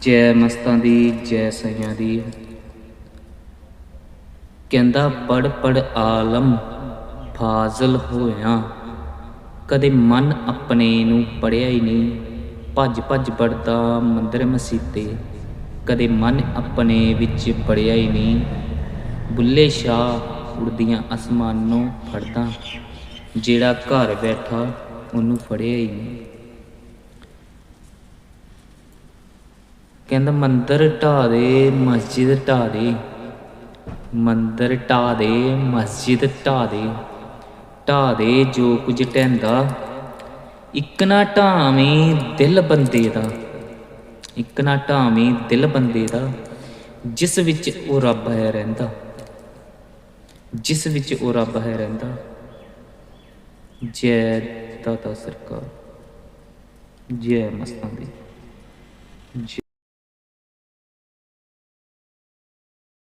ਜੈ ਮਸਤਾਂ ਦੀ, ਜੈ ਸਈਆਂ ਦੀ। ਕਹਿੰਦਾ ਪੜ ਪੜ ਆਲਮ ਫਾਜ਼ਲ ਹੋਇਆ। ਕਦੇ ਮਨ ਆਪਣੇ ਨੂੰ ਪੜਿਆ ਹੀ ਨਹੀਂ। ਭੱਜ ਭੱਜ ਪੜਦਾ ਮੰਦਰ ਮਸੀਤੇ। ਕਦੇ ਮਨ ਆਪਣੇ ਵਿੱਚ ਪੜਿਆ ਹੀ ਨਹੀਂ। ਬੁੱਲੇ ਸ਼ਾਹ ਉੜਦੀਆਂ ਅਸਮਾਨੋਂ ਫੜਦਾ। ਜਿਹੜਾ ਘਰ ਬੈਠਾ, ਉਹਨੂੰ ਫੜਿਆ ਹੀ ਨਹੀਂ। ਕਹਿੰਦਾ, ਮੰਦਰ ਢਾ ਦੇ, ਮਸਜਿਦ ਢਾ ਦੇ। ਮੰਦਰ ਢਾ ਦੇ, ਮਸਜਿਦ ਢਾ ਦੇ। ਢਾ ਦੇ ਜੋ ਕੁਝ ਢਹਿੰਦਾ ਇੱਕ ਨਾ ਢਾਵੇਂ ਦਿਲ ਬੰਦੇ ਦਾ। ਇੱਕ ਨਾ ਢਾਵੇਂ ਦਿਲ ਬੰਦੇ ਦਾ, ਜਿਸ ਵਿੱਚ ਉਹ ਰੱਬ ਹੈ ਰਹਿੰਦਾ। ਜਿਸ ਵਿੱਚ ਉਹ ਰੱਬ ਹੈ ਰਹਿੰਦਾ। ਜੈ ਦਾਤਾ ਸਰਕਾਰ। ਜੈ ਮਸਤਾਂ ਦੀ।